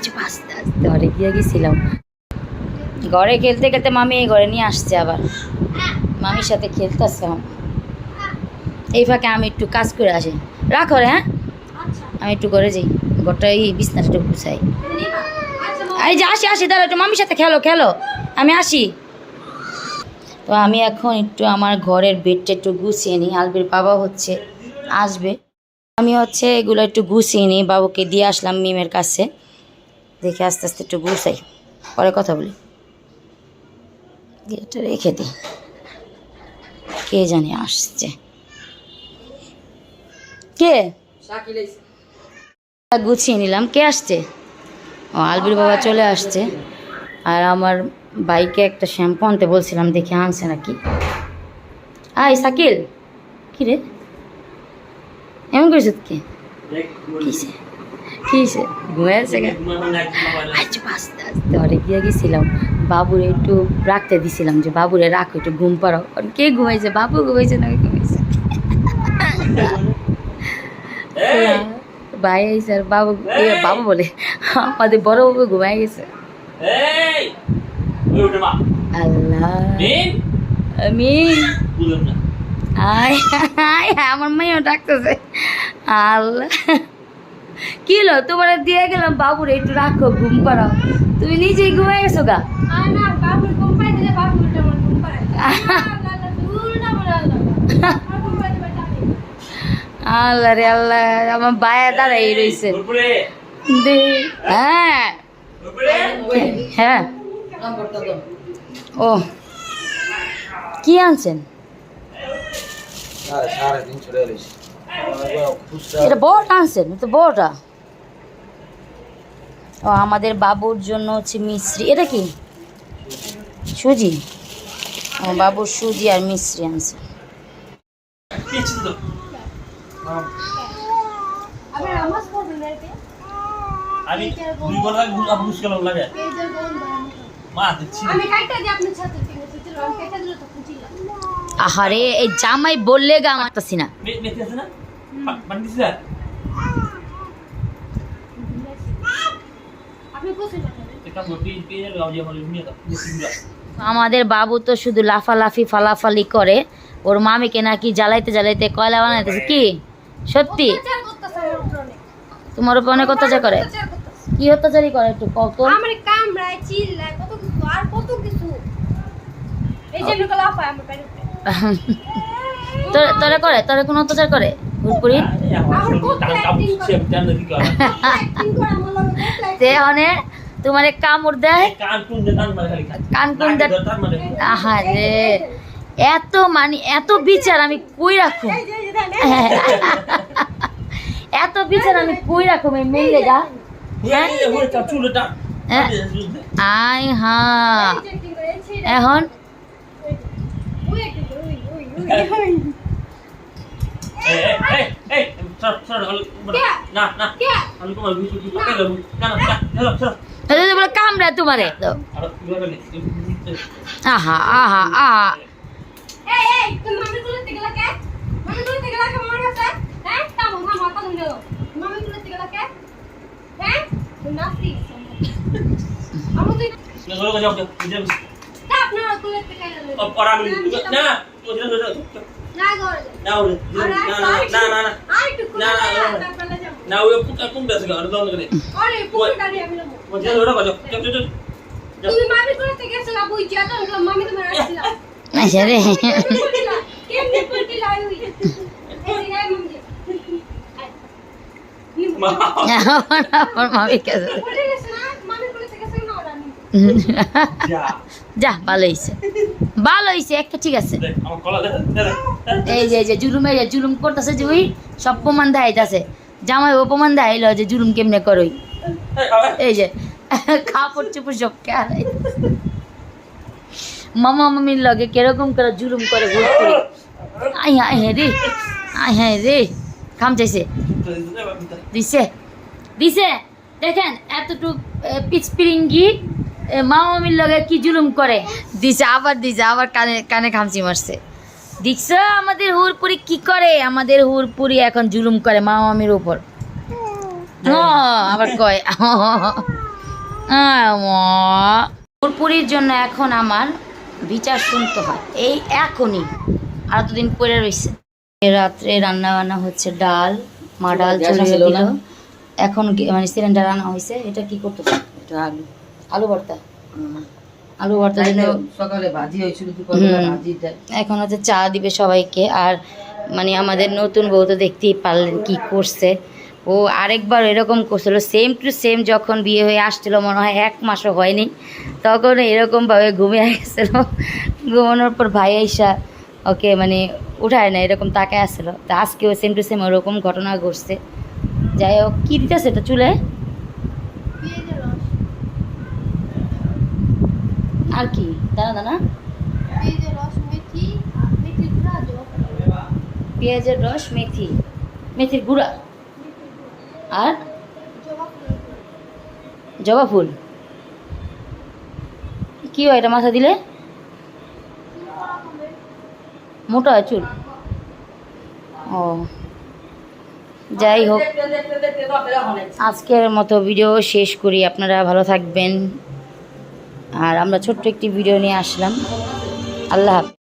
আচ্ছা আস্তে আস্তে। ঘরে গিয়ে গেছিলাম। ঘরে খেলতে খেলতে মামি এই ঘরে নিয়ে আসছে আবার। মামির সাথে খেলতেছে। এই ফাঁকে আমি একটু কাজ করে আসি। রাখো রে হ্যাঁ? আমি একটু ঘরে যাই। ঘরটা এই বিছনাটা একটু গুছাই। এই যে আসি আসি দাঁড়া একটু। মামির সাথে খেলো খেলো। আমি আসি। তো আমি এখন একটু আমার ঘরের বেডটা একটু গুছিয়ে নিই। আলবির বাবা হচ্ছে আসবে। আমি হচ্ছে এগুলো একটু গুছিয়ে নিই। বাবুকে দিয়ে আসলাম মিমের কাছে। দেখে আস্তে আস্তে একটু গুছাই। পরে কথা বলি। এটা রেখে দিই। কে জানি আসছে। কে? গুছিয়ে নিলাম। কে আসছে? ও, আলবির বাবা চলে আসছে। আর আমার বাইকে একটা শ্যাম্পু আনতে বলছিলাম, দেখে আনছে নাকি। আই সাকিল কি রে? এমন করেছিস কে কিসে কিসে ঘুমিয়ে আছে গা। আচ্ছা আস্তে আস্তে ঘরে গিয়ে গেছিলাম বাবুরে একটু রাখতে দিছিলাম যে বাবুরে রাখো একটু ঘুম পাড়াও। কারণ কে ঘুমাইছে? বাবু ঘুমাইছে না ঘুমাইছে? ভাই স্যার বাবু এ, বাবু বলে আমাদের বড় বাবু ঘুমাই গেছে। আল্লাহ। আমি আয় আমার মেয়েও ডাকতেছে। আল্লাহ। কি হলো? তোমার দিয়ে গেলাম বাবুরে একটু রাখো ঘুম পাড়াও তুমি নিজেই ঘুমাই গেছো গা? আল্লাহ রে আল্লাহ আমার বায়া দাঁড়াই রয়েছে হ্যাঁ। হ্যাঁ। ও। কি আনছেন? এটা বড়টা আনছেন এটা বড়টা ও আমাদের বাবুর জন্য হচ্ছে মিশ্রি এটা কি? সুজি? ও বাবুর সুজি আর মিশ্রি আনছে। আমি দুই মুশকিল লাগে। আহারে এই জামাই বললে গা মারতাছি না? আমাদের বাবু তো শুধু লাফালাফি ফালাফালি করে। ওর মামিকে নাকি জ্বালাইতে জ্বালাইতে কয়লা বানাইতেছে? কি? সত্যি। তোমার উপর অনেক অত্যাচার করে। কি অত্যাচারই করে একটু কত আমার কামড়ায় চিল্লায় কত কিছু আর কত কিছু। এই যে লোক লাফায় আমার তোরে করে? তোরে কোনো অত্যাচার করে? দেখলে তে অনে তোমার কামড় দেয় কান দে কান মারে কোন দে- মানে আহা রে। এত মানে এত বিচার আমি কই রাখুম এত বিচার আমি কই রাখুম এই হ্যাঁ। হ্যাঁ। আই এই যে। এই ছেলে এখন? কামড়া তোমারে আহা আহা আহা এই এই তুমি মামি তুলতে গেলা কে মামি তুলতে গেলা কে আমার কাছে হ্যাঁ থামো থামো থামো গেলো মামি তুলতে গেলা কে হ্যাঁ তুমি নাচি আমি তুই না ঘরে যাও যাও তা আপনারা না আচ্ছা রে যা ভালো হয়েছে ভালো হয়েছে একটা ঠিক আছে। এই যে যে জুলুমে যে জুলুম করতেছে যে ওই সব প্রমাণ দেখাইতেছে। জামাই ও প্রমাণ দেখাইলো যে জুলুম কেমনে করই এই যে কাপড় চোপড় সব খেয়ালাই মামা মামির লগে কীরকম করে জুলুম করে ভোট করে। আই হাই হ্যাঁ রে আই হ্যাঁ রে। খাম চাইছে। দিছে দিছে। দেখেন এতটুক পিচপিরিঙ্গি মামা মামির লগে কি জুলুম করে? দিছে আবার দিছে আবার কানে কানে খামচি মারছে। দেখছ আমাদের হুরপুরি কি করে? আমাদের হুরপুরি এখন জুলুম করে মামা মামির উপর। ও আবার কয়। পুরপুরির জন্য এখন আমার বিচার শুনতে হয়। এই এখনই। আর দুদিন পরে রয়েছে রাত্রে রান্না বান্না হচ্ছে ডাল মা ডাল চড়িয়ে দিল এখন মানে সিলিন্ডার রান্না হয়েছে এটা কি করতে এটা আলু। আলু ভর্তা। আলু জন্য সকালে ভাজি হয়েছিল এখন হচ্ছে চা দিবে সবাইকে। আর মানে আমাদের নতুন বউ তো দেখতেই পারলেন কি করছে। ও আরেকবার এরকম করছিল সেম টু সেম যখন বিয়ে হয়ে আসছিল মনে হয় এক মাসও হয়নি তখন এরকমভাবে ঘুমিয়ে গেছিল। ঘুমানোর পর ভাই আইসা ওকে মানে উঠায় না এরকম তাকায় আসছিল। তা আজকেও সেম টু সেম ওরকম ঘটনা ঘটছে। যাই হোক কী দিতেছে এটা চুলে পেঁয়াজের রস আর কি দানা দানা পেঁয়াজের রস মেথি মেথি গুঁড়া জবা পেঁয়াজের রস মেথি মেথির গুঁড়া আর জবা ফুল কি হয় এটা মাথা দিলে মোটা হয় চুল ও যাই হোক আজকের মতো ভিডিও শেষ করি আপনারা ভালো থাকবেন আর আমরা ছোট্ট একটি ভিডিও নিয়ে আসলাম। আল্লাহ